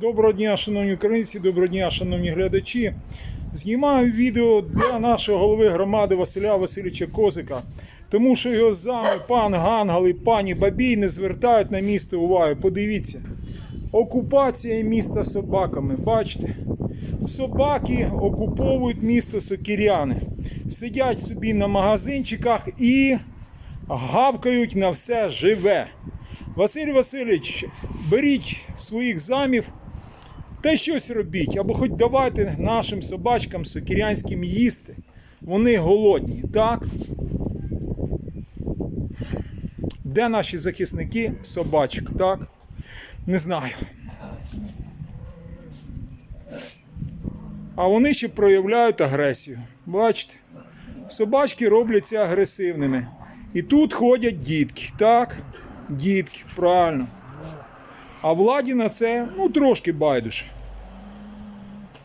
Доброго дня, шановні українці, доброго дня, шановні глядачі. Знімаю відео для нашого голови громади Василя Васильовича Козика, тому що його зами, пан Гангал і пані Бабій не звертають на місто уваги. Подивіться, окупація міста собаками. Бачите? Собаки окуповують місто Сокіряни. Сидять собі на магазинчиках і гавкають на все живе. Василь Васильович, беріть своїх замів та щось робіть, або хоч давайте нашим собачкам сокірянським їсти. Вони голодні, так? Де наші захисники собачок, так? Не знаю. А вони ще проявляють агресію. Бачите? Собачки робляться агресивними. І тут ходять дітки, так? Дітки, правильно. А владі на це ну трошки байдуже.